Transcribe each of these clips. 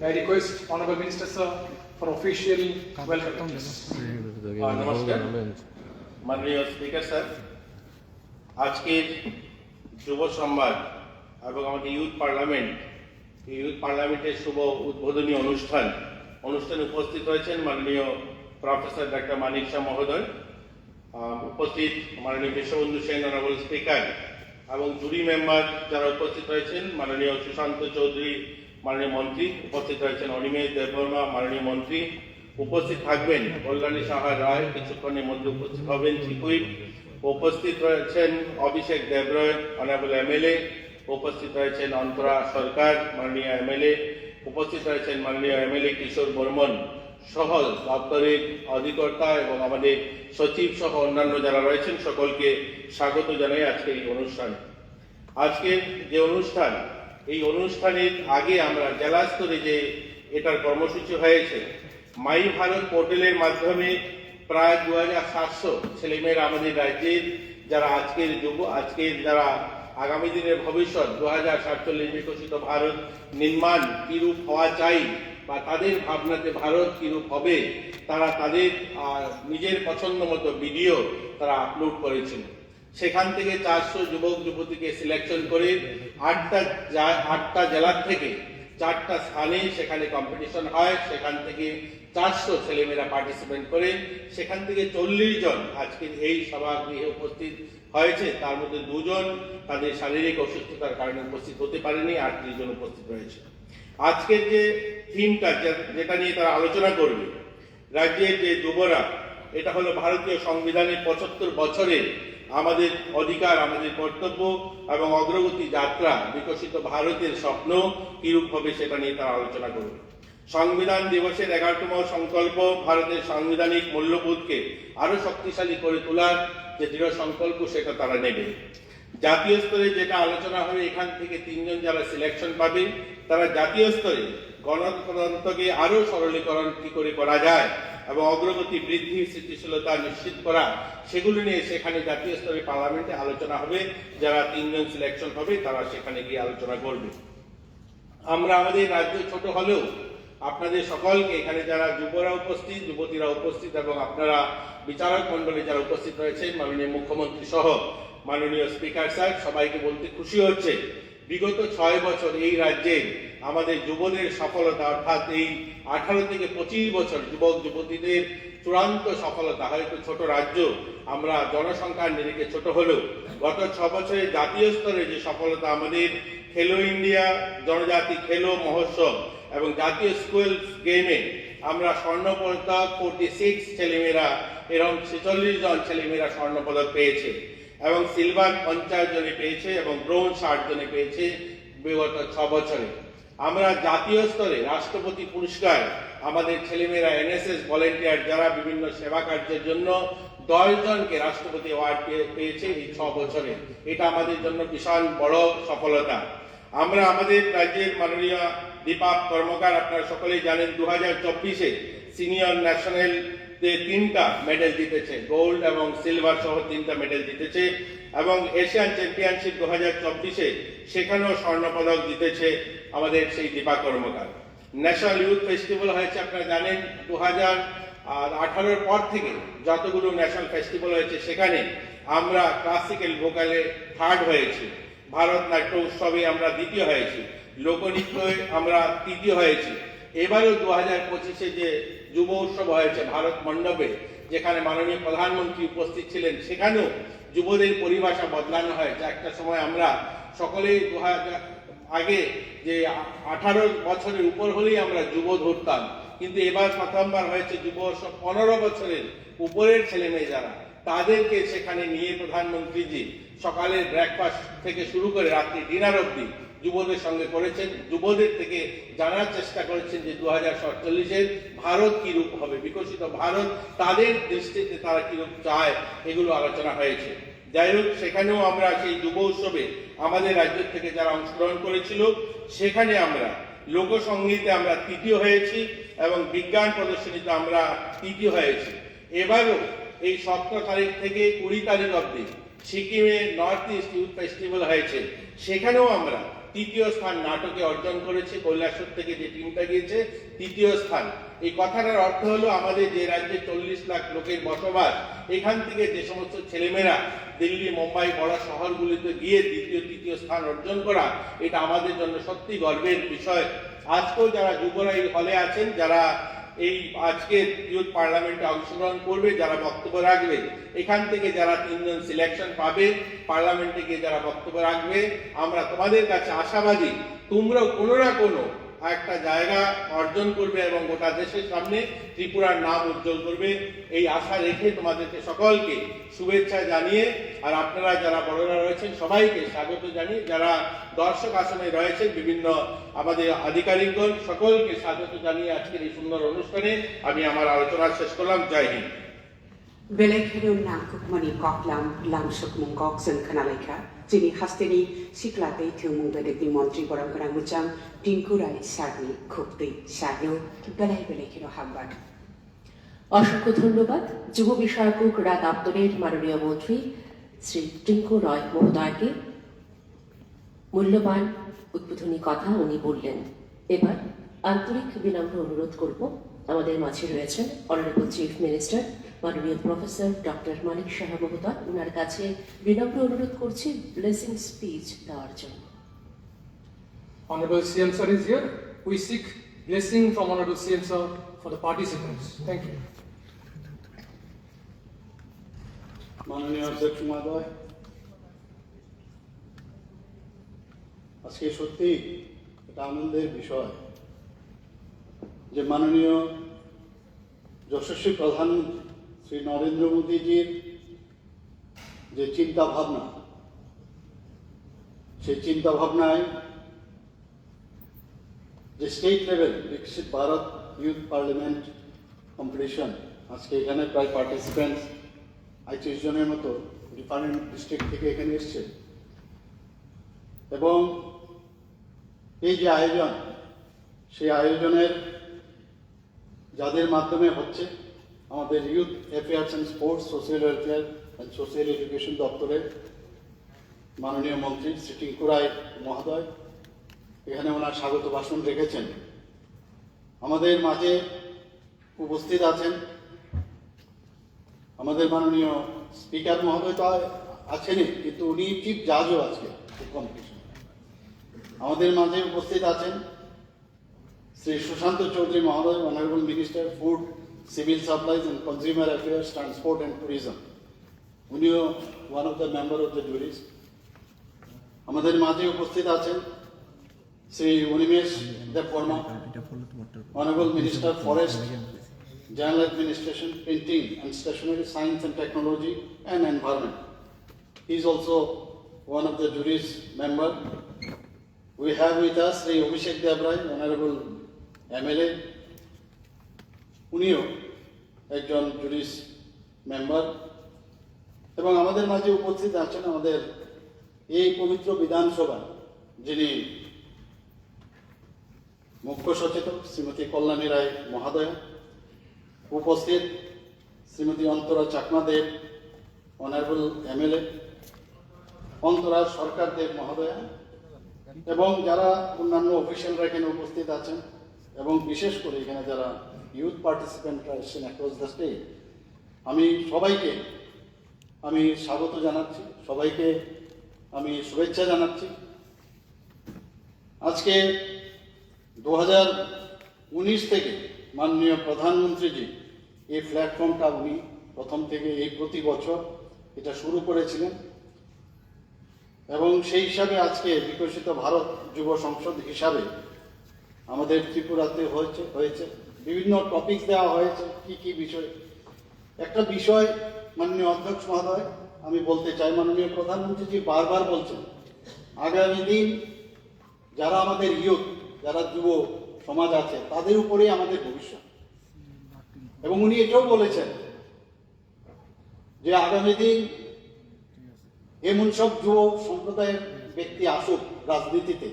I request Honorable Minister, Sir, for official welcome মাননীয় speaker sir আজকের যুব সম্বাদ এবং আমাদের ইউথ পার্লামেন্ট ইউথ পার্লামেন্টের শুভ উদ্বোধনী অনুষ্ঠান, অনুষ্ঠানে উপস্থিত হয়েছেন মাননীয় প্রফেসর ডাক্তার মানিক শাহ মহোদয় উপস্থিত মাননীয় বিশ্ববন্ধু সেন অনারেবল স্পিকার এবং জুরি মেম্বার যারা উপস্থিত হয়েছেন, মাননীয় সুশান্ত চৌধুরী মাননীয় মন্ত্রী, উপস্থিত হয়েছেন অনিমেষ দেববর্মা, মাননীয় মন্ত্রী। উপস্থিত থাকবেন কল্যাণী সাহা রায়, কিছুক্ষণের মধ্যে উপস্থিত হবেন ঠিকই। উপস্থিত রয়েছেন অভিষেক দেবরয় অনারেবল এমএলএ। উপস্থিত রয়েছেন অন্তরা সরকার, মাননীয় এমএলএ। উপস্থিত রয়েছেন মাননীয় এমএলএ কিশোর বর্মন সহ দপ্তরের অধিকর্তা এবং আমাদের সচিব সহ অন্যান্য যারা রয়েছেন সকলকে স্বাগত জানাই আজকের এই অনুষ্ঠানে। আজকের যে অনুষ্ঠান এই অনুষ্ঠানের আগে আমরা জেলা স্তরে যে এটার কর্মসূচি হয়েছে, মাই ভারত পোর্টালের মাধ্যমে প্রায় দু হাজার সাতশো ছেলেমেয়েরা আমাদের রাজ্যের যারা আজকের যুব, আজকের যারা আগামী দিনের ভবিষ্যৎ দু হাজার সাতচল্লিশ বিকশিত ভারত নির্মাণ কিরূপ হওয়া চাই বা তাদের ভাবনাতে ভারত কিরূপ হবে, তারা তাদের নিজের পছন্দ মতো ভিডিও তারা আপলোড করেছিল সেখান থেকে চারশো যুবক যুবতীকে সিলেকশন করে আটটা আটটা জেলার থেকে চারটা স্থানে সেখানে কম্পিটিশন হয়। সেখান থেকে চারশো ছেলেমেয়েরা পার্টিসিপেট করে। সেখান থেকে চল্লিশ জন আজকের এই সভাগৃহে উপস্থিত হয়েছে। তার মধ্যে দুজন তাদের শারীরিক অসুস্থতার কারণে উপস্থিত হতে পারেনি, আর জন উপস্থিত রয়েছে। আজকের যে থিমটা যেটা নিয়ে তারা আলোচনা করবে, রাজ্যের যে যুবরা, এটা হলো ভারতীয় সংবিধানের পঁচাত্তর বছরের আমাদের অধিকার, আমাদের কর্তব্য এবং অগ্রগতি যাত্রা বিকশিত ভারতের স্বপ্ন কিরূপ হবে সেটা নিয়ে তারা আলোচনা করবে সংবিধান দিবসের এগারোতম সংকল্প ভারতের সাংবিধানিক মূল্যবোধকে আরও শক্তিশালী করে তোলার যে দৃঢ় সংকল্প সেটা তারা নেবে। জাতীয় স্তরে যেটা আলোচনা হবে, এখান থেকে তিনজন যারা সিলেকশন পাবে, তারা জাতীয় স্তরে গণতন্ত্রকে আরও সরলীকরণ কি করে করা যায় এবং অগ্রগতি, বৃদ্ধি, স্থিতিশীলতা নিশ্চিত করা, সেগুলো নিয়ে সেখানে জাতীয় স্তরে পার্লামেন্টে আলোচনা হবে। যারা তিনজন সিলেকশন হবে, তারা সেখানে গিয়ে আলোচনা করবে। আমরা আমাদের রাজ্য ছোট হলেও আপনাদের সকলকে এখানে যারা যুবরা উপস্থিত, যুবতীরা উপস্থিত এবং আপনারা বিচারক মন্ডলী যারা উপস্থিত রয়েছেন, মাননীয় মুখ্যমন্ত্রী সহ মাননীয় স্পিকার স্যার, সবাইকে বলতে খুশি হচ্ছে বিগত ছয় বছর এই রাজ্যে আমাদের যুবদের সফলতা, অর্থাৎ এই আঠারো থেকে পঁচিশ বছর যুবক, যুবতীদের চূড়ান্ত সফলতা। হয়তো ছোট রাজ্য, আমরা জনসংখ্যার নিরিখে ছোট হলেও গত ছ বছরে জাতীয় স্তরে যে সফলতা আমাদের খেলো ইন্ডিয়া, জনজাতি খেলো মহোৎসব এবং জাতীয় স্কুল গেমে আমরা স্বর্ণ পদক, ফোর্টি সিক্স ছেলেমেয়েরা এরকম ছেচল্লিশ জন ছেলেমেয়েরা স্বর্ণ পদক পেয়েছে। এবং সিলভার পঞ্চাশ জনে পেয়েছে এবং ব্রোঞ্জ ষাট জনে পেয়েছে বিগত ছ বছরে। আমরা জাতীয় স্তরে রাষ্ট্রপতি পুরস্কার আমাদের ছেলেমেয়েরা, এনএসএস ভলেন্টিয়ার যারা বিভিন্ন সেবা কার্যের জন্য দশ জনকে রাষ্ট্রপতি অ্যাওয়ার্ড পেয়েছে এই ছ বছরে। এটা আমাদের জন্য বিশাল বড় সফলতা। আমরা আমাদের রাজ্যের মাননীয় দীপাপ কর্মকার, আপনারা সকলেই জানেন দু হাজার চব্বিশে সিনিয়র ন্যাশনাল তিনটা মেডেল জিতেছে গোল্ড এবং সিলভার সহ তিনটা মেডেল জিতেছে এবং এশিয়ান চ্যাম্পিয়নশিপ দু হাজার চব্বিশে সেখানেও স্বর্ণপদক জিতেছে আমাদের সেই Dipa Karmakar. National youth festival হয়েছে, আপনারা জানেন দু হাজার আঠারোর পর থেকে যতগুলো ন্যাশনাল ফেস্টিভ্যাল হয়েছে সেখানে আমরা ক্লাসিক্যাল ভোকালে থার্ড হয়েছি। ভারতনাট্য উৎসবে আমরা দ্বিতীয় হয়েছি। লোকনৃত্যে আমরা তৃতীয় হয়েছি। এবারেও দু হাজার পঁচিশে যে যুব উৎসব হয়েছে ভারত মণ্ডপে, যেখানে মাননীয় প্রধানমন্ত্রী উপস্থিত ছিলেন। সেখানেও যুবদের পরিভাষা বদলানো হয়েছে একটা সময় আমরা সকলেই দু হাজার আগে যে আঠারো বছরের উপর হলেই আমরা যুব ধরতাম। কিন্তু এবার প্রথমবার হয়েছে যুব উৎসব পনেরো বছরের উপরের ছেলেমেয়ে যারা, তাদেরকে সেখানে নিয়ে প্রধানমন্ত্রীজি সকালের ব্রেকফাস্ট থেকে শুরু করে রাত্রি ডিনার অবধি যুবদের সঙ্গে করেছেন। যুবদের থেকে জানার চেষ্টা করেছেন যে দু হাজার সাতচল্লিশের ভারত কিরূপ হবে, বিকশিত ভারত তাদের দৃষ্টিতে তারা কিরূপ চায়, এগুলো আলোচনা হয়েছে। যাই হোক, সেখানেও আমরা সেই যুব উৎসবে আমাদের রাজ্য থেকে যারা অংশগ্রহণ করেছিল, সেখানে আমরা লোকসঙ্গীতে আমরা তৃতীয় হয়েছি এবং বিজ্ঞান প্রদর্শনীতে আমরা তৃতীয় হয়েছি। এবারও এই সতেরো তারিখ থেকে কুড়ি তারিখ অবধি সিকিমে নর্থ ইস্ট ইউথ ফেস্টিভ্যাল হয়েছে। সেখানেও আমরা তৃতীয় স্থান নাটকে অর্জন করেছে, কৈলাসর থেকে যে টিমটা গিয়েছে, তৃতীয় স্থান। এই কথাটার অর্থ হলো আমাদের যে রাজ্যে চল্লিশ লাখ লোকের বসবাস, এখান থেকে যে সমস্ত ছেলেমেয়েরা দিল্লি, মুম্বাই, বড় শহরগুলিতে গিয়ে দ্বিতীয়, তৃতীয় স্থান অর্জন করা, এটা আমাদের জন্য সত্যি গর্বের বিষয়। আজকেও যারা যুবরা এই হলে আছেন, যারা এই আজকের ইউথ পার্লামেন্টে অংশগ্রহণ করবে, যারা বক্তব্য রাখবে, এখান থেকে যারা তিনজন সিলেকশন পাবে, পার্লামেন্টে গিয়ে যারা বক্তব্য রাখবে, আমরা তোমাদের কাছে আশাবাদী, তোমরাও কোনো না কোনো একটা জায়গা অর্জন করবে এবং গোটা দেশের সামনে ত্রিপুরার নাম উজ্জ্বল করবে। এই আশা রেখে তোমাদেরকে সকলকে শুভেচ্ছা জানিয়ে আর আপনারা যারা বড়রা রয়েছেন, সবাইকে স্বাগত জানিয়ে যারা দর্শক আসনে রয়েছেন, বিভিন্ন আমাদের আধিকারিকগণ, সকলকে স্বাগত জানিয়ে আজকের এই সুন্দর অনুষ্ঠানে আমি আমার আলোচনা শেষ করলাম। জয় Hind. Belekheru nangkukmani koklam langsuk mungkok hasteni siklate thumung bedekni মন্ত্রী বরং kana mucham টিঙ্কুরাই সাগনি খুবতেই সাগনো বেলাই বেলেখেরো হাব্বার অসংখ্য ধন্যবাদ। যুব বিষয়ক ক্রীড়া দপ্তরের মাননীয় মন্ত্রী শ্রী টিঙ্কু রয় মহোদয়কে। মূল্যবান উদ্বোধনী কথা উনি বললেন। এবার আন্তরিক বিনম্র অনুরোধ করব। আমাদের মাঝে রয়েছেন অনারেবল চিফ মিনিস্টার মাননীয় প্রফেসর ডক্টর মানিক সাহা মহোদয় ওনার কাছে বিনম্র অনুরোধ করছি ব্লেসিং স্পিচ দেওয়ার জন্য Honorable CM sir is here. We seek blessing from Honorable CM sir for the participants. Thank you. মাননীয় অধ্যক্ষ মহোদয় আজকে সত্যি এটা আনন্দের বিষয় যে মাননীয় যশস্বী প্রধানমন্ত্রী শ্রী নরেন্দ্র মোদীজির যে চিন্তা ভাবনা সেই চিন্তা ভাবনায় যে স্টেট লেভেল বিকশিত ভারত ইউথ পার্লামেন্ট কম্পিটিশন আজকে এখানে প্রায় পার্টিসিপেন্টস আইত্রিশ জনের মতো ডিফারেন্ট ডিস্ট্রিক্ট থেকে এখানে এসছে। এবং এই যে আয়োজন, সেই আয়োজনের যাদের মাধ্যমে হচ্ছে আমাদের youth affairs and sports social welfare and social education দপ্তরের মাননীয় মন্ত্রী শ্রী টিঙ্কু রায় মহোদয়, এখানে ওনার স্বাগত ভাষণ রেখেছেন। আমাদের মাঝে উপস্থিত আছেন আমাদের মাননীয় স্পিকার মহোদয় তো আছেনই, কিন্তু উনি চিফ জাজও আজকে কম্পিটিশন আমাদের মাঝে উপস্থিত আছেন শ্রী সুশান্ত চৌধুরী মহোদয় honourable minister food civil supplies and consumer affairs transport and tourism উনিও one of the member of the juries আমাদের মাঝে উপস্থিত আছেন Shri Animesh Debbarma honourable minister forest General Administration, Printing and Stationery, Science and Technology and Environment. He is also one of the jury's member. We have with us Sri Abhishek Devrai, Honorable MLA. উনিও একজন জুরিস member এবং আমাদের মাঝে উপস্থিত আছেন আমাদের এই পবিত্র বিধানসভা যিনি মুখ্য সচেতক শ্রীমতী কল্যাণী রায় মহাদয়া, উপস্থিত শ্রীমতী অন্তরা চাকমা দেব, অনারেবল এমএলএ অন্তরা সরকার দেব মহোদয়া, এবং যারা অন্যান্য অফিসিয়ালরা এখানে উপস্থিত আছেন এবং বিশেষ করে এখানে যারা ইউথ পার্টিসিপেন্টরা এসেছেন অ্যাক্রস দ্য স্টেট আমি সবাইকে, আমি স্বাগত জানাচ্ছি, সবাইকে আমি শুভেচ্ছা জানাচ্ছি। আজকে দু হাজার উনিশ থেকে মাননীয় প্রধানমন্ত্রীজি এই প্ল্যাটফর্মটা উনি প্রথম থেকে এই প্রতি বছর এটা শুরু করেছিলেন। এবং সেই হিসাবে আজকে বিকশিত ভারত যুব সংসদ হিসাবে আমাদের ত্রিপুরাতে হয়েছে হয়েছে। বিভিন্ন টপিক দেওয়া হয়েছে, কি কি বিষয়। একটা বিষয় মাননীয় অধ্যক্ষ মহোদয়, আমি বলতে চাই মাননীয় প্রধানমন্ত্রীজি বারবার বলছেন, আগামী দিন যারা আমাদের ইউথ যারা যুব সমাজ আছে, তাদের উপরেই আমাদের ভবিষ্যৎ। এবং উনি এটাও বলেছেন যে আগামী দিন এমন সব যুব সম্প্রদায়ের ব্যক্তি আসুক রাজনীতিতে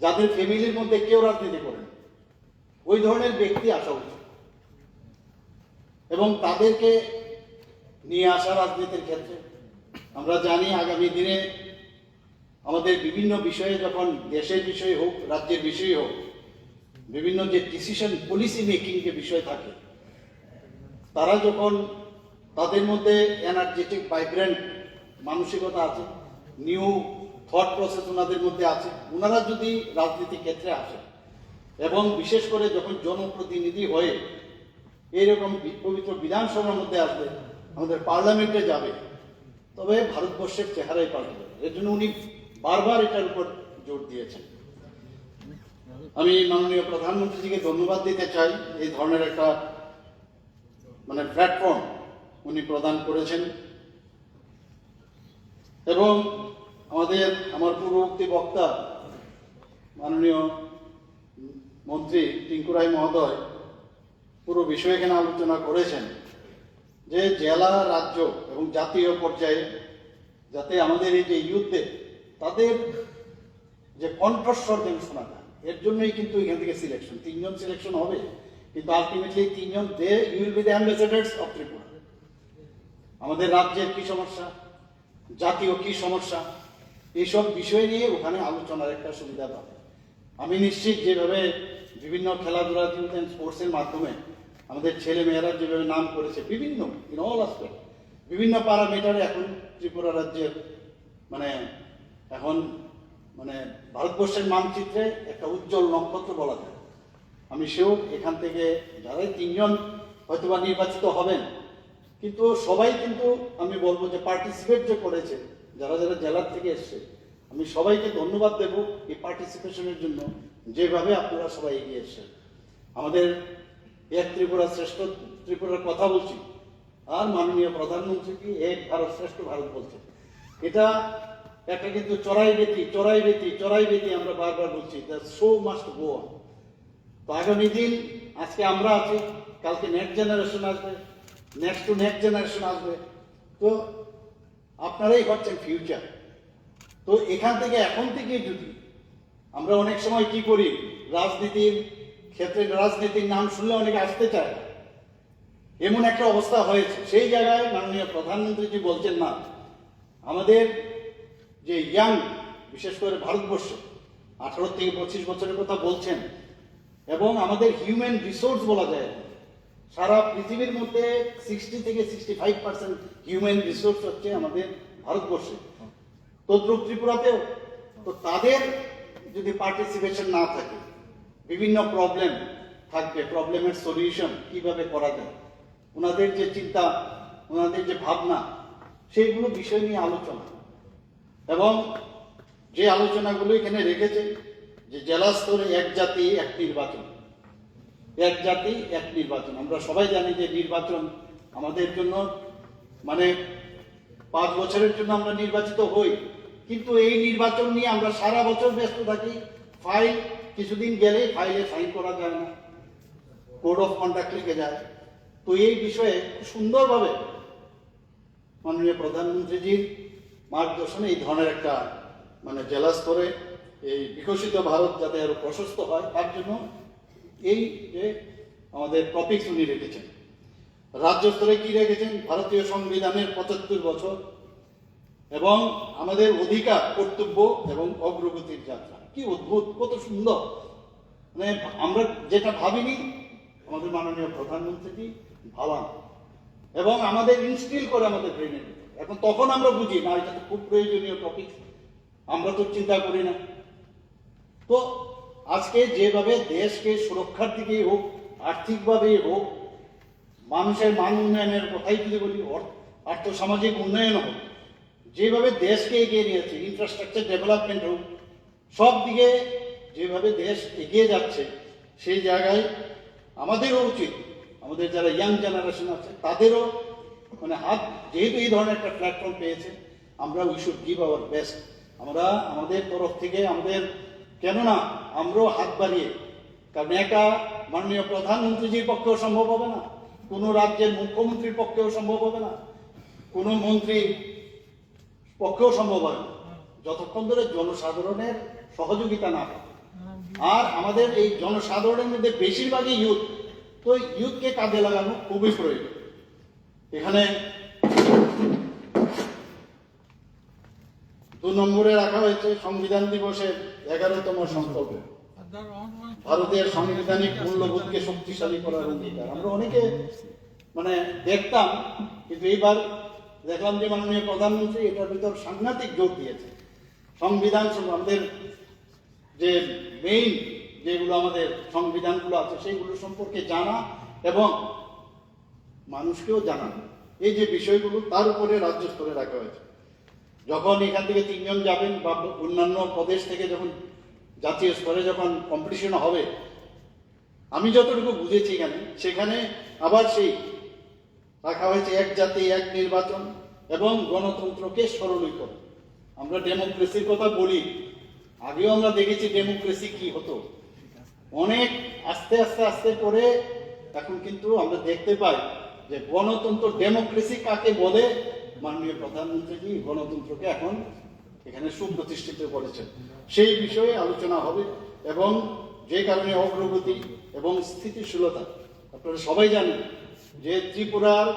যাদের ফ্যামিলির মধ্যে কেউ রাজনীতি করেন। ওই ধরনের ব্যক্তি আসা উচিত। এবং তাদেরকে নিয়ে আসা রাজনীতির ক্ষেত্রে। আমরা জানি আগামী দিনে আমাদের বিভিন্ন বিষয়ে যখন দেশের বিষয়ে হোক, রাজ্যের বিষয়ে হোক, বিভিন্ন যে ডিসিশন পলিসি মেকিং যে বিষয় থাকে, তারা যখন তাদের মধ্যে এনার্জেটিক ভাইব্রেন্ট মানসিকতা আছে নিউ থট প্রসেস ওনাদের মধ্যে আছে। ওনারা যদি রাজনীতি ক্ষেত্রে আসে এবং বিশেষ করে যখন জনপ্রতিনিধি হয়ে এইরকম পবিত্র বিধানসভার মধ্যে আসবে, আমাদের পার্লামেন্টে যাবে, তবে ভারতবর্ষের চেহারাই পাল্টে যাবে। এর জন্য উনি বারবার এটার উপর জোর দিয়েছেন। আমি মাননীয় প্রধানমন্ত্রীজিকে ধন্যবাদ দিতে চাই। এই ধরনের একটা মানে প্ল্যাটফর্ম উনি প্রদান করেছেন। এবং আমাদের, আমার পূর্ববর্তী বক্তা, মাননীয় মন্ত্রী টিঙ্কু রায় মহোদয় পুরো বিষয় এখানে আলোচনা করেছেন যে জেলা, রাজ্য এবং জাতীয় পর্যায়ে যাতে আমাদের এই যে ইউথদের তাদের যে কণ্ঠস্বর যেন শোনা যায়, এর জন্যই কিন্তু এখান থেকে সিলেকশন তিনজন সিলেকশন হবে, কিন্তু আলটিমেটলি তিনজন they will be the ambassadors of Tripura. আমাদের রাজ্যের কি সমস্যা? জাতীয় কি সমস্যা? এইসব বিষয় নিয়ে ওখানে আলোচনার একটা সুবিধা পাবে আমি নিশ্চিত যেভাবে বিভিন্ন খেলাধুলা স্পোর্টসের মাধ্যমে আমাদের ছেলে মেয়েরা যেভাবে নাম করেছে, বিভিন্ন ইন অল আসপেক্ট বিভিন্ন প্যারামিটারে এখন ত্রিপুরা রাজ্যের মানে এখন মানে ভারতবর্ষের মানচিত্রে একটা উজ্জ্বল নক্ষত্র বলা যায়। আমি সেও এখান থেকে যারা তিনজন হয়তোবা নির্বাচিত হবেন, কিন্তু সবাই কিন্তু আমি বলব যে পার্টিসিপেট যে করেছে যারা যারা জেলার থেকে এসছে, আমি সবাইকে ধন্যবাদ দেব এই পার্টিসিপেশনের জন্য, যেভাবে আপনারা সবাই এগিয়ে এসছেন। আমাদের এক ত্রিপুরা শ্রেষ্ঠ ত্রিপুরার কথা বলছি, আর মাননীয় প্রধানমন্ত্রী কি এক ভারত শ্রেষ্ঠ ভারত বলছে। এটা একটা কিন্তু চড়াই বেতি চড়াই বেতি চড়াই বেতি আমরা বারবার বলছি the show must go on তো আগামী দিন আজকে আমরা আছি, কালকে নেক্সট জেনারেশন আসবে নেক্সট টু নেক্সট জেনারেশন আসবে। তো আপনারাই হচ্ছেন ফিউচার তো এখান থেকে এখন থেকে যদি আমরা অনেক সময় কি করি, রাজনীতির ক্ষেত্রে রাজনীতির নাম শুনলে অনেকে আসতে চায়। এমন একটা অবস্থা হয়েছে। সেই জায়গায় মাননীয় প্রধানমন্ত্রী প্রধানমন্ত্রীজি বলছেন না আমাদের যে ইয়াং বিশেষ করে ভারতবর্ষ, আঠারো থেকে পঁচিশ বছরের কথা বলছেন, এবং আমাদের হিউম্যান রিসোর্স বলা যায়। সারা পৃথিবীর মধ্যে সিক্সটি থেকে sixty five percent human resource হচ্ছে আমাদের ভারতবর্ষে। তদ্রুপ ত্রিপুরাতেও, তো তাদের যদি পার্টিসিপেশন না থাকে, বিভিন্ন প্রবলেম থাকবে প্রবলেমের সলিউশন কীভাবে করা যায়, ওনাদের যে চিন্তা, ওনাদের যে ভাবনা সেইগুলো বিষয় নিয়ে আলোচনা। এবং যে আলোচনাগুলো এখানে রেখেছে, যে জেলা স্তরে এক জাতি, এক নির্বাচন এক জাতি, এক নির্বাচন। আমরা সবাই জানি যে নির্বাচন আমাদের জন্য মানে পাঁচ বছরের জন্য আমরা নির্বাচিত হই। কিন্তু এই নির্বাচন নিয়ে আমরা সারা বছর ব্যস্ত থাকি। ফাইল কিছুদিন গেলে ফাইলে সাইন করা যায় না। কোড অফ কন্ডাক্ট লিখে যায়। তো এই বিষয়ে সুন্দরভাবে মাননীয় প্রধানমন্ত্রীজির মার্গদর্শনে এই ধরনের একটা মানে জেলা স্তরে এই বিকশিত ভারত যাতে আরও প্রশস্ত হয়, তার জন্য এই যে আমাদের টপিকস উনি রেখেছেন। রাজ্য স্তরে কি রেখেছেন? ভারতীয় সংবিধানের পঁচাত্তর বছর এবং আমাদের অধিকার, কর্তব্য এবং অগ্রগতির যাত্রা। কি অদ্ভুত, কত সুন্দর। মানে আমরা যেটা ভাবিনি, আমাদের মাননীয় প্রধানমন্ত্রীজি ভাবান। এবং আমাদের ইনস্টিল করে আমাদের ব্রেনের এখন তখন আমরা বুঝি, না, এটা তো খুব প্রয়োজনীয় টপিক আমরা তো চিন্তা করি না। তো আজকে যেভাবে দেশকে সুরক্ষার দিকেই হোক, আর্থিকভাবেই হোক, মানুষের মান উন্নয়নের কথাই যদি বলি আর্থসামাজিক উন্নয়ন হোক, যেভাবে দেশকে এগিয়ে নিয়েছে ইনফ্রাস্ট্রাকচার ডেভেলপমেন্ট হোক, সব দিকে যেভাবে দেশ এগিয়ে যাচ্ছে, সেই জায়গায় আমাদেরও উচিত, আমাদের যারা ইয়াং জেনারেশন আছে, তাদেরও মানে হাত, যেহেতু এই ধরনের একটা প্ল্যাটফর্ম পেয়েছে, আমরা we should give our best আমরা আমাদের তরফ থেকে আমাদের কেননা আমরাও হাত বাড়িয়ে, কারণ একা মাননীয় প্রধানমন্ত্রীজির পক্ষেও সম্ভব হবে না, কোনো রাজ্যের মুখ্যমন্ত্রীর পক্ষেও সম্ভব হবে না, কোনো মন্ত্রী পক্ষেও সম্ভব হয় না, যতক্ষণ ধরে জনসাধারণের সহযোগিতা না আর আমাদের এই জনসাধারণের মধ্যে বেশিরভাগই ইউথ, তো ইউথকে কাজে লাগানো খুবই প্রয়োজন। এখানে দু নম্বরে রাখা হয়েছে সংবিধান দিবসের এগারোতম সংকল্প। ভারতের সাংবিধানিক মূল্যবোধকে শক্তিশালী করার অঙ্গীকার। আমরা অনেকে মানে দেখতাম, কিন্তু এইবার দেখলাম যে মাননীয় প্রধানমন্ত্রী এটার ভিতর সাংঘাতিক জোর দিয়েছে। সংবিধান আমাদের যে মেইন যেগুলো আমাদের সংবিধানগুলো আছে, সেইগুলো সম্পর্কে জানা এবং মানুষকেও জানানো। এই যে বিষয়গুলো তার উপরে রাজ্য স্তরে রাখা হয়েছে। যখন এখান থেকে তিনজন যাবেন বা অন্যান্য প্রদেশ থেকে যখন জাতীয় স্তরে যখন কম্পিটিশন হবে, আমি যতটুকু বুঝেছি এখানে, সেখানে আবার সেই রাখা হয়েছে এক জাতি, এক নির্বাচন এবং গণতন্ত্রকে সরলীকরণ আমরা ডেমোক্রেসির কথা বলি, আগেও আমরা দেখেছি ডেমোক্রেসি কি হতো। অনেক আস্তে আস্তে আস্তে করে এখন কিন্তু আমরা দেখতে পাই যে গণতন্ত্র ডেমোক্রেসি কাকে বলে মাননীয় প্রধানমন্ত্রীজি গণতন্ত্রকে এখন এখানে সুপ্রতিষ্ঠিত করেছেন। সেই বিষয়ে আলোচনা হবে এবং যে কারণে অগ্রগতি এবং স্থিতিশীলতা, আপনারা সবাই জানেন যে ত্রিপুরার,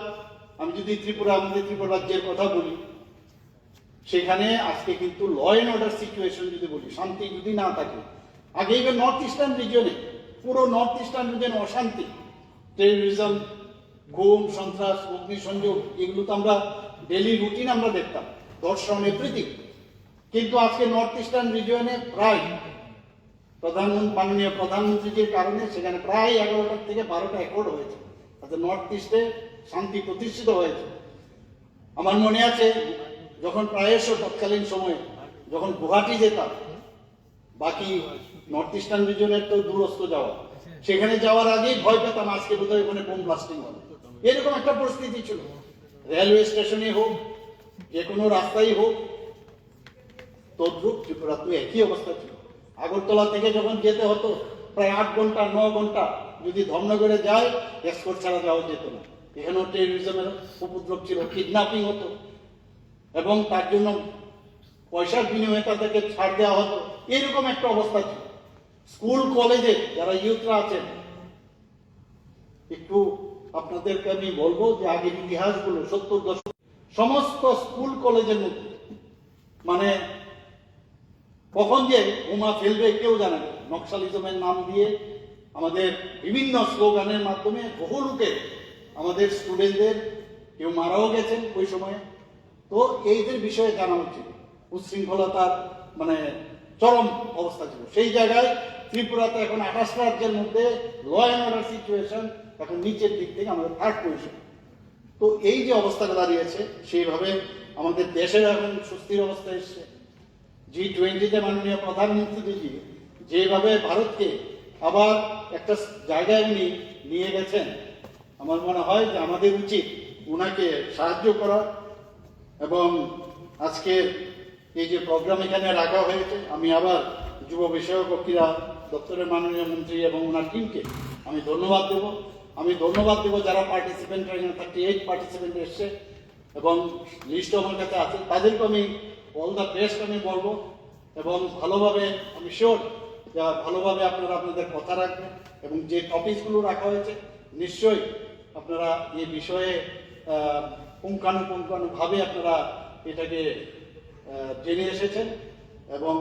আমি যদি ত্রিপুরা, আমাদের ত্রিপুরা রাজ্যের কথা বলি, সেখানে আজকে কিন্তু ল অ্যান্ড অর্ডার সিচুয়েশন যদি বলি, শান্তি যদি না থাকে, আগে এবার নর্থ ইস্টার্ন রিজনে পুরো নর্থ ইস্টার্ন রিজন অশান্তি টেরোরিজম গুম সন্ত্রাস, অগ্নিসংযোগ, এগুলো তো আমরা ডেলি রুটিন আমরা দেখতাম। দর্শন এভরিথিং কিন্তু আজকে নর্থ ইস্টার্ন রিজনে প্রায় প্রধানমন্ত্রী, মাননীয় প্রধানমন্ত্রীজির কারণে সেখানে প্রায় এগারোটা থেকে বারোটা একর হয়েছে। অর্থাৎ নর্থ ইস্টে শান্তি প্রতিষ্ঠিত হয়েছে। আমার মনে আছে, যখন প্রায়শ তৎকালীন সময়ে যখন গুয়াহাটি যেতাম, বাকি নর্থ ইস্টার্ন রিজনের তো দূরস্থ যাওয়া। সেখানে যাওয়ার আগেই ভয় পেতাম, আজকে বোধহয় ওখানে বোম ব্লাস্টিং হবে। এরকম একটা পরিস্থিতি ছিল। রেলওয়ে স্টেশনে হোক যে কোনো রাস্তায় হোক, তদ্রুপ ত্রিপুরা, তো একই অবস্থা ছিল। আগরতলা থেকে যখন যেতে হতো, প্রায় আট ঘণ্টা, ন ঘণ্টা যদি ধর্মনগরে যায়, এক্সপোর্ট ছাড়া যাওয়া যেত না। এখানেও টেরোরিজমের উপদ্রব ছিল কিডন্যাপিং হতো। এবং তার জন্য পয়সার বিনিময়ে তাদেরকে ছাড় দেওয়া হতো। এরকম একটা অবস্থা ছিল। স্কুল, কলেজে যারা ইউথরা আছেন, একটু আপনাদেরকে আমি বলব যে আগের ইতিহাসগুলো, সত্তর দশক, সমস্ত স্কুল কলেজের মধ্যে। মানে কখন যে বোমা ফেলবে কেউ জানে না। নকশালিজমের নাম দিয়ে আমাদের বিভিন্ন স্লোগানের মাধ্যমে বহু লোকে আমাদের স্টুডেন্টদের, কেউ মারাও গেছেন ওই সময়ে। তো এইদের বিষয়ে জানা উচিত। উচ্ছৃঙ্খলতার মানে চরম অবস্থা ছিল। সেই জায়গায় ত্রিপুরাতে এখন আঠাশ রাজ্যের মধ্যে ল অ্যান্ড অর্ডার সিচুয়েশন এখন নিচের দিক থেকে আমাদের থার্ড পজিশন তো এই যে অবস্থাটা দাঁড়িয়েছে, সেইভাবে আমাদের দেশের এখন সুস্থির অবস্থা এসছে। জি টোয়েন্টিতে মাননীয় প্রধানমন্ত্রীজি যেভাবে ভারতকে আবার একটা জায়গায় উনি নিয়ে গেছেন, আমার মনে হয় যে আমাদের উচিত ওনাকে সাহায্য করা এবং আজকে এই যে প্রোগ্রাম এখানে রাখা হয়েছে, আমি আবার যুব বিষয়ক ক্রীড়া দপ্তরের মাননীয় মন্ত্রী এবং ওনার টিমকে আমি ধন্যবাদ দেব। আমি ধন্যবাদ দেব যারা পার্টিসিপেন্ট এখানে থার্টি এইট পার্টিসিপেন্ট এসছে, এবং লিস্ট আমার কাছে আছে। তাদেরকে আমি অল দ্য বেস্ট আমি বলব, এবং ভালোভাবে, আমি শিওর যা ভালোভাবে আপনারা আপনাদের কথা রাখবেন, এবং যে টপিকসগুলো রাখা হয়েছে, নিশ্চয়ই আপনারা এই বিষয়ে পুঙ্খানুপুঙ্খানুভাবে আপনারা এটাকে জেনে এসেছেন, এবং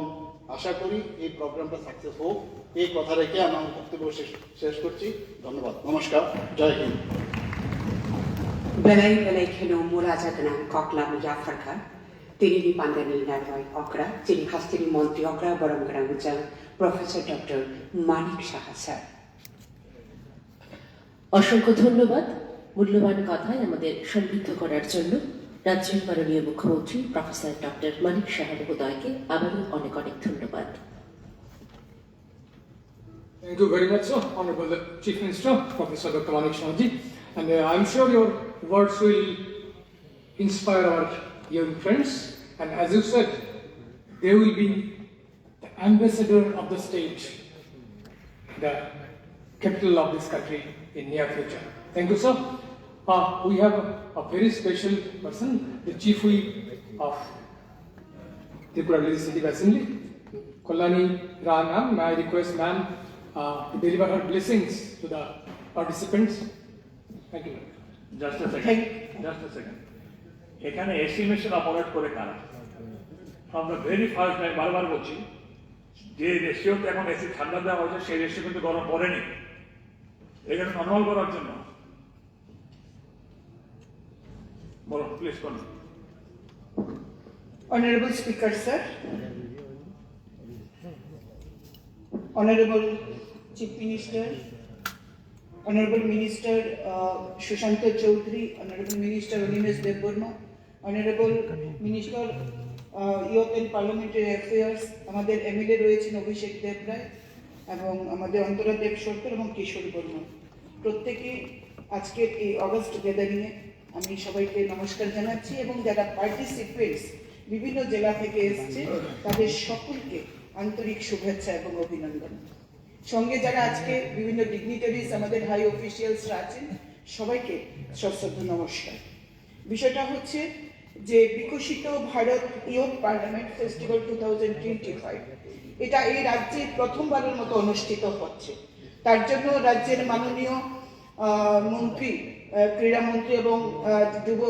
আশা করি এই প্রোগ্রামটা সাকসেস হোক। এই কথা রেখে আমার বক্তব্য শেষ করছি। ধন্যবাদ। নমস্কার। জয় হিন্দ। বেলাই বেলাই খেলো মুরাজাক নাম ককলা মুজাফর খান। তিনি দীপান্তের নীলার রয় অকরা যিনি হাস্তিনী মন্ত্রী অকরা বরমগড়া উজ্জ্বল professor doctor Manik Saha sir. অসংখ্য ধন্যবাদ। মূল্যবান কথায় আমাদের সমৃদ্ধ করার জন্য। রাজ্যের মাননীয় মুখ্যমন্ত্রী প্রফেসর ডক্টর মানিক সাহা মহোদয়কে আবারও অনেক অনেক ধন্যবাদ Thank you very much, sir, Honorable Chief Minister, Professor Dr. Manik Shahji. And uh, I'm sure your words will inspire our young friends. And as you said, they will be the ambassador of the state, the capital of this country in near future. Thank you, sir. Uh, we have a, a very special person, the Chief Whip of Tripura Legislative Assembly. Kolani ma'am, may I request ma'am uh, to deliver her blessings to the participants. Thank you. Just a second just a second এখানে এসিমেশন operate করে কারা the very first time বারবার বলছি যে রেশিওতে এখন AC ঠান্ডা দেওয়া হয়েছে সেই রেশিও কিন্তু গরম পড়েনি এখানে নর্মাল করার জন্য বলো প্লিজ করুন Honorable Speaker, sir. Honorable Chief Minister, Honorable Minister uh, Sushanta Chaudhary, Honorable Minister Animesh Devburma, Honorable Minister uh, and Parliamentary Affairs, আমাদের এমএলএ রয়েছেন অভিষেক দেব রায় এবং আমাদের অন্তরা দেব সরকার এবং কিশোর বর্মা প্রত্যেকে আজকের এই অগস্ট গ্যাদারিংয়ে আমি সবাইকে নমস্কার জানাচ্ছি এবং যারা পার্টিসিপেন্টস বিভিন্ন জেলা থেকে এসছে, তাদের সকলকে আন্তরিক শুভেচ্ছা এবং অভিনন্দন। সঙ্গে যারা আজকে বিভিন্ন ডিগনিটারিজ আমাদের হাই অফিসিয়ালসরা আছেন, সবাইকে সশ্রদ্ধ নমস্কার। বিষয়টা হচ্ছে যে Viksit Bharat youth parliament festival two thousand twenty five, এটা এই রাজ্যে প্রথমবারের মতো অনুষ্ঠিত হচ্ছে। তার জন্য রাজ্যের মাননীয় মন্ত্রী ক্রীড়ামন্ত্রী এবং যুব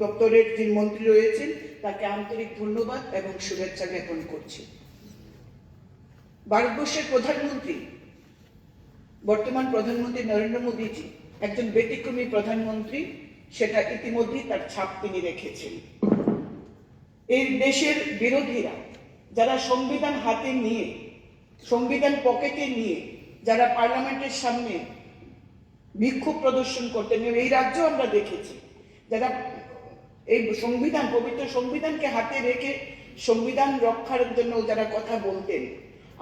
দপ্তরের যে মন্ত্রী রয়েছেন, তাকে আন্তরিক ধন্যবাদ এবং শুভেচ্ছা জ্ঞাপন করছি। ভারতবর্ষের প্রধানমন্ত্রী, বর্তমান প্রধানমন্ত্রী নরেন্দ্র মোদীজি, একজন ব্যতিক্রমী প্রধানমন্ত্রী, সেটা ইতিমধ্যেই তার ছাপ তিনি রেখেছেন। এই দেশের বিরোধীরা, যারা সংবিধান হাতে নিয়ে, সংবিধান পকেটে নিয়ে, যারা পার্লামেন্টের সামনে বিক্ষোভ প্রদর্শন করতেন এই রাজ্য আমরা দেখেছি। যারা এই সংবিধান, পবিত্র সংবিধানকে হাতে রেখে সংবিধান রক্ষার জন্য যারা কথা বলতেন,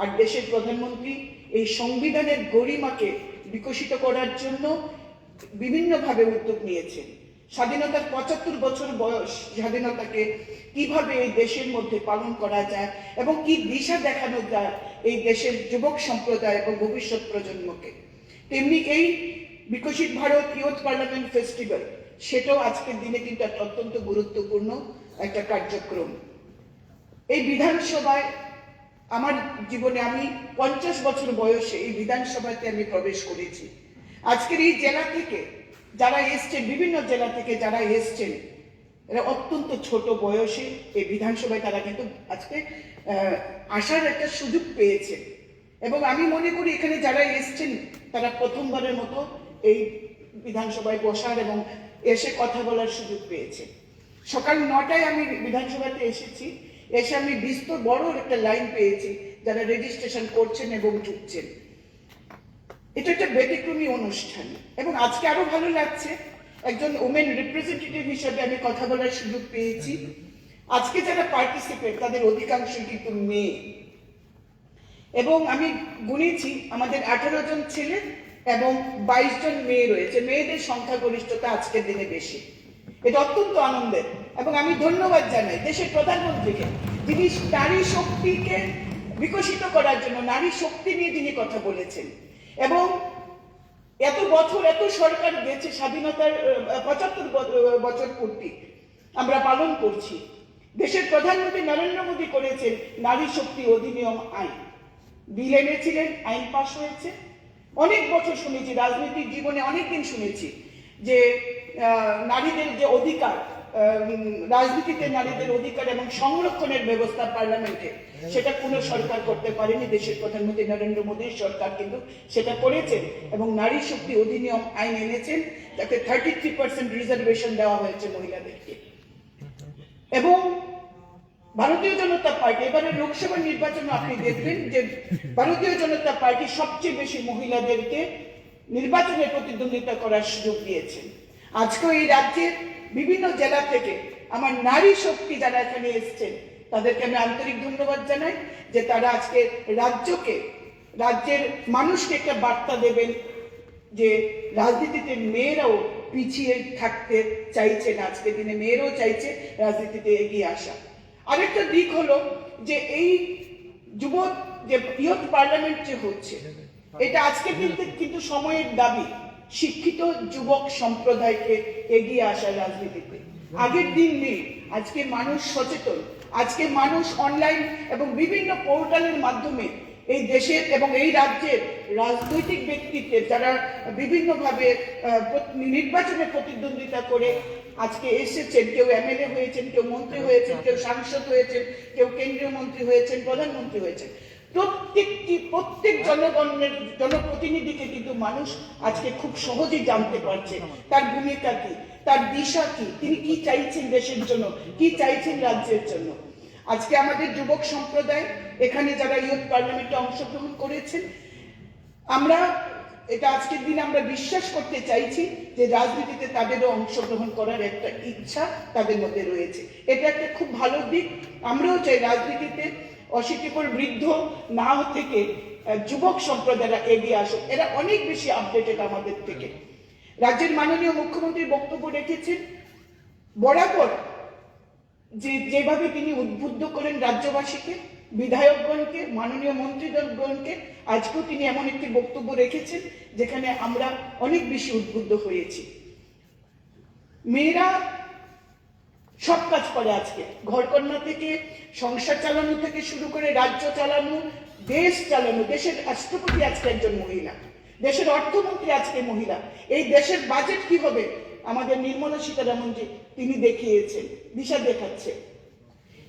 আর দেশের প্রধানমন্ত্রী এই সংবিধানের গরিমাকে বিকশিত করার জন্য বিভিন্নভাবে উদ্যোগ নিয়েছেন। স্বাধীনতার পঁচাত্তর বছর বয়স স্বাধীনতাকে কীভাবে এই দেশের মধ্যে পালন করা যায় এবং কি দিশা দেখানো যায় এই দেশের যুবক সম্প্রদায় এবং ভবিষ্যৎ প্রজন্মকে? তেমনি এই Viksit Bharat youth parliament festival, সেটাও আজকের দিনে কিন্তু একটা অত্যন্ত গুরুত্বপূর্ণ একটা কার্যক্রম। এই বিধানসভায় আমার জীবনে আমি পঞ্চাশ বছর বয়সে এই বিধানসভাতে আমি প্রবেশ করেছি। আজকের এই জেলা থেকে যারা এসছেন, বিভিন্ন জেলা থেকে যারা এসছেন, এরা অত্যন্ত ছোট বয়সে এই বিধানসভায় তারা কিন্তু আজকে আসার একটা সুযোগ পেয়েছে। এবং আমি মনে করি এখানে যারা এসছেন, তারা প্রথমবারের মতো এই বিধানসভায় বসার এবং এসে কথা বলার সুযোগ পেয়েছে। সকাল নটায় আমি বিধানসভাতে এসেছি, এসে আমি বিস্তর বড় একটা লাইন পেয়েছি, যারা রেজিস্ট্রেশন করছেন এবং ঢুকছেন। এটা একটা ব্যতিক্রমী অনুষ্ঠান এবং আজকে আরও ভালো লাগছে। একজন ওমেন রিপ্রেজেন্টেটিভ হিসেবে আমি কথা বলার সুযোগ পেয়েছি। আজকে যারা পার্টিসিপেট তাদের অধিকাংশই কিন্তু মেয়ে। এবং আমি গুনেছি, আমাদের আঠারো জন ছেলে এবং বাইশ জন মেয়ে রয়েছে। মেয়েদের সংখ্যাগরিষ্ঠতা আজকের দিনে বেশি। এটা অত্যন্ত আনন্দের এবং আমি ধন্যবাদ জানাই দেশের প্রধানমন্ত্রীকে, যিনি নারী শক্তিকে বিকশিত করার জন্য, নারী শক্তি নিয়ে তিনি কথা বলেছেন। এবং এত বছর, এত সরকার গেছে স্বাধীনতার পঁচাত্তর বছর পূর্তি। আমরা পালন করছি। দেশের প্রধানমন্ত্রী নরেন্দ্র মোদী করেছেন নারী শক্তি অধিনিয়ম আইন। বিল এনেছিলেন, আইন পাশ হয়েছে। অনেক বছর শুনেছি রাজনৈতিক জীবনে অনেক দিন শুনেছি যে নারীদের যে অধিকার রাজনীতিতে নারীদের অধিকার এবং সংরক্ষণের ব্যবস্থা পার্লামেন্টে, সেটা কোনো সরকার করতে পারেনি। দেশের প্রধানমন্ত্রী নরেন্দ্র মোদীর সরকার কিন্তু সেটা করেছেন এবং নারী শক্তি অধিনিয়ম আইন এনেছেন যাতে থার্টি থ্রি পার্সেন্ট রিজার্ভেশন দেওয়া হয়েছে মহিলাদেরকে। এবং ভারতীয় জনতা পার্টি, এবারে লোকসভা নির্বাচনে আপনি দেখবেন যে ভারতীয় জনতা পার্টি সবচেয়ে বেশি মহিলাদেরকে নির্বাচনে প্রতিদ্বন্দ্বিতা করার সুযোগ দিয়েছেন আজকেও এই রাজ্যের বিভিন্ন জেলা থেকে আমার নারী শক্তি যারা এখানে এসছেন, তাদেরকে আমি আন্তরিক ধন্যবাদ জানাই যে তারা আজকে রাজ্যকে, রাজ্যের মানুষকে একটা বার্তা দেবেন যে রাজনীতিতে মেয়েরাও পিছিয়ে থাকতে চাইছে না আজকের দিনে, মেয়েরাও চাইছে রাজনীতিতে এগিয়ে আসা। আরেকটা দিক হলো যে এই যুব যে ইয়ুথ পার্লামেন্ট যে হচ্ছে, এটা আজকে কিন্তু কিন্তু সময়ের দাবি, শিক্ষিত যুবক সম্প্রদায়কে এগিয়ে আসা রাজনীতিতে। আগের দিন নেই, আজকে মানুষ সচেতন, আজকে মানুষ অনলাইন এবং বিভিন্ন পোর্টালের মাধ্যমে এই দেশের এবং এই রাজ্যের রাজনৈতিক ব্যক্তিত্বের, যারা বিভিন্নভাবে নির্বাচনে প্রতিদ্বন্দ্বিতা করে আজকে এসেছেন, কেউ এমএলএ হয়েছেন, কেউ মন্ত্রী হয়েছেন, কেউ সাংসদ হয়েছেন, কেউ কেন্দ্রীয় মন্ত্রী হয়েছেন, প্রধানমন্ত্রী হয়েছেন। প্রত্যেকটি, প্রত্যেক জনগণের জনপ্রতিনিধিকে কিন্তু মানুষ আজকে খুব সহজেই জানতে পারছে। তার ভূমিকা কি? তার দিশা কি? তিনি কি চাইছেন দেশের জন্য? কি চাইছেন রাজ্যের জন্য? আজকে আমাদের যুবক সম্প্রদায়, এখানে যারা ইউথ পার্লামেন্টে অংশগ্রহণ করেছেন, আমরা এটা আজকের দিনে আমরা বিশ্বাস করতে চাইছি যে রাজনীতিতে তাদেরও অংশগ্রহণ করার একটা ইচ্ছা তাদের মধ্যে রয়েছে। এটা একটা খুব ভালো দিক। আমরাও চাই রাজনীতিতে অশীতিপর বৃদ্ধ নাও থেকে যুবক সম্প্রদায়রা এগিয়ে আসুক। এরা অনেক বেশি আপডেটেড আমাদের থেকে। রাজ্যের মাননীয় মুখ্যমন্ত্রী বক্তব্য রেখেছেন বরাবর যে যেভাবে তিনি উদ্বুদ্ধ করেন রাজ্যবাসীকে বিধায়কগণকে, মাননীয় মন্ত্রীগণকে, আজকেও তিনি এমন একটি বক্তব্য রেখেছেন, যেখানে আমরা অনেক বেশি উদ্বুদ্ধ হয়েছি। মেয়েরা সব কাজ করে আজকে। ঘরকন্যা থেকে, সংসার চালানো থেকে শুরু করে রাজ্য চালানো, দেশ চালানো, দেশের রাষ্ট্রপতি আজকে একজন মহিলা, দেশের অর্থমন্ত্রী আজকে মহিলা। এই দেশের বাজেট কি হবে? আমাদের নির্মলা সীতারামনজি তিনি দেখিয়েছেন, দিশা দেখাচ্ছে।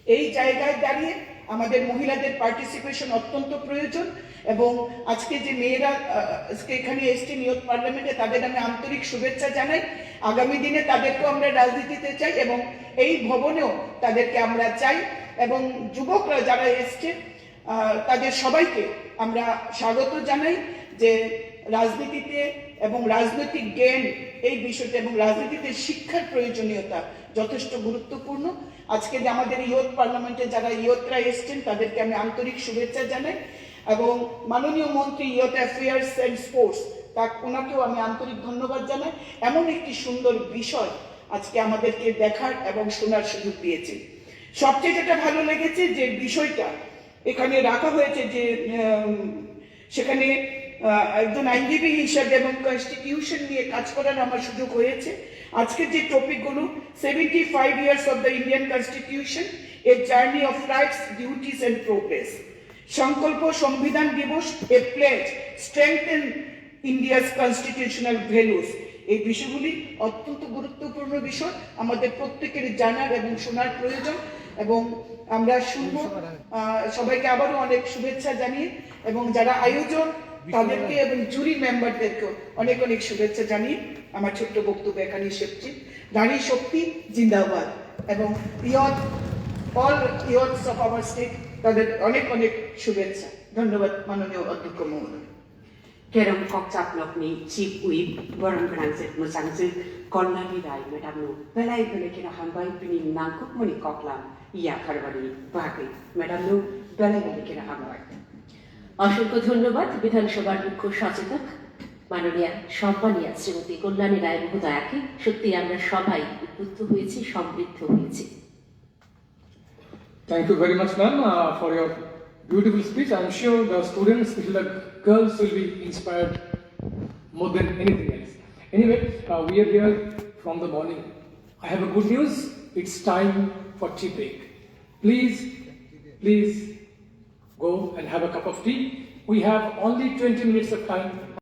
এই জায়গায় দাঁড়িয়ে আমাদের মহিলাদের পার্টিসিপেশন অত্যন্ত প্রয়োজন এবং আজকে যে মেয়েরা আজকে এখানে এসছে নিয়োগ পার্লামেন্টে, তাদের আমি আন্তরিক শুভেচ্ছা জানাই। আগামী দিনে তাদেরকেও আমরা রাজনীতিতে চাই এবং এই ভবনেও তাদেরকে আমরা চাই এবং যুবকরা যারা এসছে তাদের সবাইকে আমরা স্বাগত জানাই যে রাজনীতিতে এবং রাজনৈতিক জ্ঞান এই বিষয়টা এবং রাজনীতিতে শিক্ষার প্রয়োজনীয়তা যথেষ্ট গুরুত্বপূর্ণ। আজকে যে আমাদের ইয়ত পার্লামেন্টে যারা ইয়তরা এসছেন, তাদেরকে আমি আন্তরিক শুভেচ্ছা জানাই এবং মাননীয় মন্ত্রী ইয়ত অ্যাফেয়ার্স অ্যান্ড স্পোর্টস তা ওনাকেও আমি আন্তরিক ধন্যবাদ জানাই। এমন একটি সুন্দর বিষয় আজকে আমাদেরকে দেখার এবং শোনার সুযোগ দিয়েছে। সবচেয়ে যেটা ভালো লেগেছে যে বিষয়টা এখানে রাখা হয়েছে যে সেখানে একজন আইনজীবী হিসাবে এবং কনস্টিটিউশন নিয়ে কাজ করার আমার সুযোগ হয়েছে। আজকের যে টপিকগুলো seventy five years of the Indian constitution a journey of rights duties and progress সংকল্প সংবিধান দিবস a pledge strengthen India's constitutional values এই বিষয়গুলি অত্যন্ত গুরুত্বপূর্ণ বিষয়, আমাদের প্রত্যেকের জানার এবং শোনার প্রয়োজন। এবং আমরা শুনব সবাইকে আবারও অনেক শুভেচ্ছা জানিয়ে। এবং যারা আয়োজন তাদেরকে এবং জুরি মেম্বারদেরকে অনেক অনেক শুভেচ্ছা জানি আমার ছোট্ট বক্তব্য এখানে এসেছি নারী শক্তি জিন্দাবাদ এবং youth all youths of our state তাদের অনেক অনেক শুভেচ্ছা। ধন্যবাদ মাননীয় অধ্যক্ষ মহোদয়। কেরম কক্চাপ লগ্নে চিপ উইপ বরং গ্রাংসে মোসাংসে কর্ণালী রায় মেডামু বেলাই বেলে কিনা হাঙ্গাই পিনি নাঙ্কুক মনি কক্লাম ইয়া ফারবারি ভাগে মেডামু বেলাই বেলে কিনা হাঙ্গাই অসংখ্য ধন্যবাদ বিধানসভার মুখ্য সচেতক মাননীয়া সম্মানীয়া শ্রীমতী কল্যাণী রায় মহোদয়াকে সত্যি আমরা সবাই উদ্বুদ্ধ হয়েছি সমৃদ্ধ হয়েছি Thank you very much, ma'am, uh, for your beautiful speech. I'm sure the students, especially the girls, will be inspired more than anything else. Anyway, uh, we are here from the morning. I have a good news. It's time for tea break. Please, please go and have a cup of tea. We have only 20 minutes of time